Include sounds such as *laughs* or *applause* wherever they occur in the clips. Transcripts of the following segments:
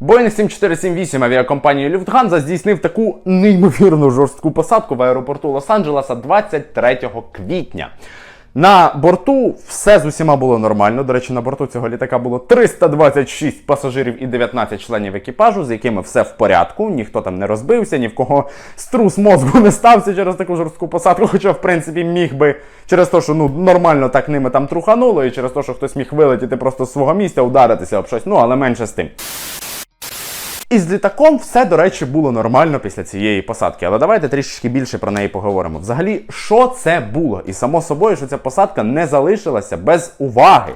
Boeing 7478 авіакомпанії Lufthansa здійснив таку неймовірно жорстку посадку в аеропорту Лос-Анджелеса 23 квітня. На борту все з усіма було нормально. До речі, на борту цього літака було 326 пасажирів і 19 членів екіпажу, з якими все в порядку. Ніхто там не розбився, ні в кого струс мозку не стався через таку жорстку посадку. Хоча, в принципі, міг би через те, що ну нормально так ними там трухануло, і через те, що хтось міг вилетіти просто з свого місця, ударитися об щось. Ну але менше з тим. І з літаком все, до речі, було нормально після цієї посадки. Але давайте трішечки більше про неї поговоримо. Взагалі, що це було? І само собою, що ця посадка не залишилася без уваги.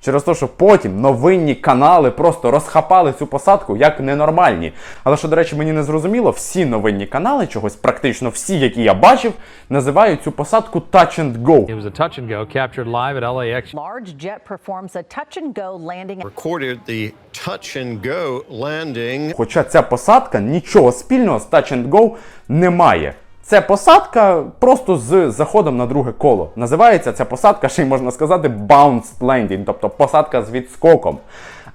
Через те, що потім новинні канали просто розхапали цю посадку як ненормальні. Але що, до речі, мені не зрозуміло, всі новинні канали, чогось практично всі, які я бачив, називають цю посадку Touch and Go. It was a touch and go captured live at LAX. Large jet performs a touch and go landing. recorded the touch and go landing Хоча ця посадка нічого спільного з Touch and Go не має. Це посадка просто з заходом на друге коло. Називається ця посадка, ще й можна сказати, bounced landing, тобто посадка з відскоком.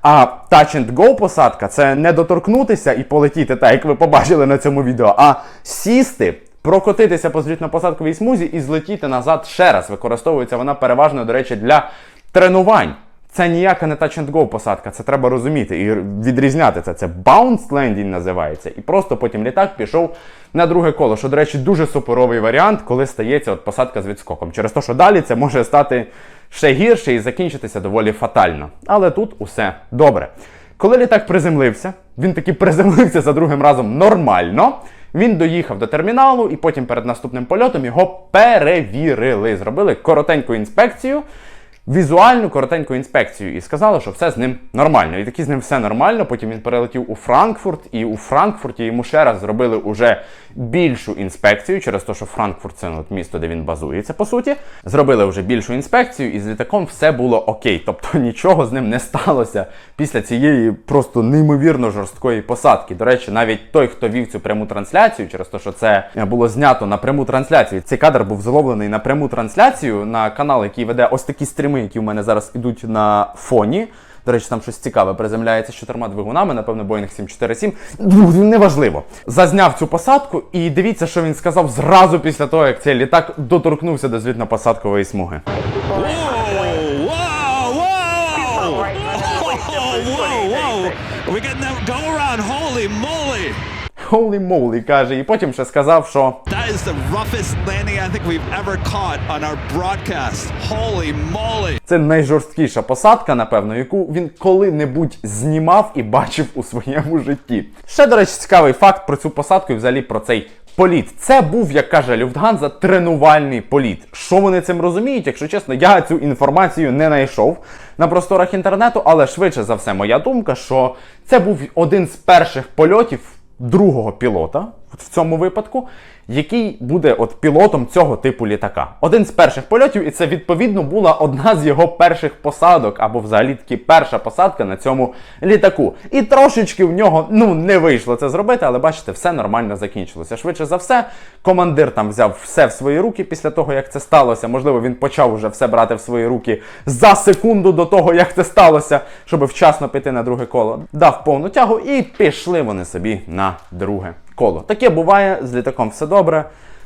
А Touch and Go посадка це не доторкнутися і полетіти, так як ви побачили на цьому відео, а сісти, прокотитися по злітно-посадковій смузі і злетіти назад ще раз. Використовується вона переважно, до речі, для тренувань. Це ніяка не touch and go посадка, це треба розуміти і відрізняти це. Це bounced landing називається. І просто потім літак пішов на друге коло. Що, до речі, дуже суперовий варіант, коли стається от посадка з відскоком. Через те, що далі це може стати ще гірше і закінчитися доволі фатально. Але тут усе добре. Коли літак приземлився, він таки приземлився за другим разом нормально. Він доїхав до терміналу і потім перед наступним польотом його перевірили. Зробили коротеньку інспекцію візуальну коротеньку інспекцію і сказали, що все з ним нормально. І таки з ним все нормально. Потім він перелетів у Франкфурт, і у Франкфурті йому ще раз зробили уже більшу інспекцію, через те, що Франкфурт це ну, місто, де він базується, по суті. Зробили вже більшу інспекцію, і з літаком все було окей. Тобто *laughs* нічого з ним не сталося після цієї просто неймовірно жорсткої посадки. До речі, навіть той, хто вів цю пряму трансляцію, через те, що це було знято на пряму трансляцію. Цей кадр був зловлений на пряму трансляцію на канал, який веде ось такі стріми, які в мене зараз ідуть на фоні. До речі, там щось цікаве приземляється з чотирма двигунами, напевно, Boeing 747. Ну, Неважливо. Зазняв цю посадку, і дивіться, що він сказав зразу після того, як цей літак доторкнувся до злітно-посадкової смуги. We getting that go around? Holy moly! Holy moly, каже, і потім ще сказав, що That is the roughest landing I think we've ever caught on our broadcast. Holy moly! це найжорсткіша посадка, напевно, яку він коли-небудь знімав і бачив у своєму житті. Ще, до речі, цікавий факт про цю посадку і взагалі про цей політ. Це був, як каже Люфтганза, тренувальний політ. Що вони цим розуміють? Якщо чесно, я цю інформацію не знайшов на просторах інтернету, але швидше за все, моя думка, що це був один з перших польотів другого пілота от в цьому випадку, який буде от пілотом цього типу літака. Один з перших польотів, і це відповідно була одна з його перших посадок, або взагалі таки перша посадка на цьому літаку. І трошечки в нього ну не вийшло це зробити, але бачите, все нормально закінчилося. Швидше за все, командир там взяв все в свої руки після того, як це сталося. Можливо, він почав уже все брати в свої руки за секунду до того, як це сталося, щоб вчасно піти на друге коло. Дав повну тягу і пішли вони собі на друге коло. Таке буває з літаком все добре.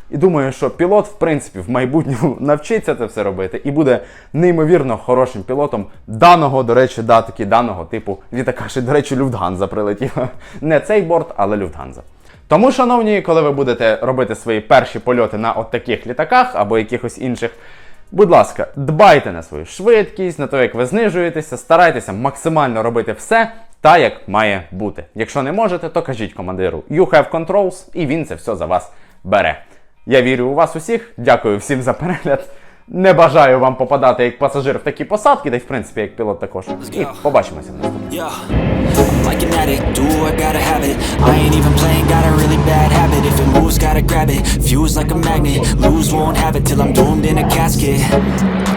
І думаю, що пілот, в принципі, в майбутньому *laughs* навчиться це все робити і буде неймовірно хорошим пілотом даного, до речі, да, таки даного типу літака. Ще, до речі, Люфтганза прилетіла. *laughs* Не цей борт, але Люфтганза. Тому, шановні, коли ви будете робити свої перші польоти на от таких літаках або якихось інших, будь ласка, дбайте на свою швидкість, на те, як ви знижуєтеся, старайтеся максимально робити все та як має бути. Якщо не можете, то кажіть командиру You have controls, і він це все за вас бере. Я вірю у вас усіх. Дякую всім за перегляд. Не бажаю вам попадати як пасажир в такі посадки, та й в принципі як пілот також. І побачимося в наступному.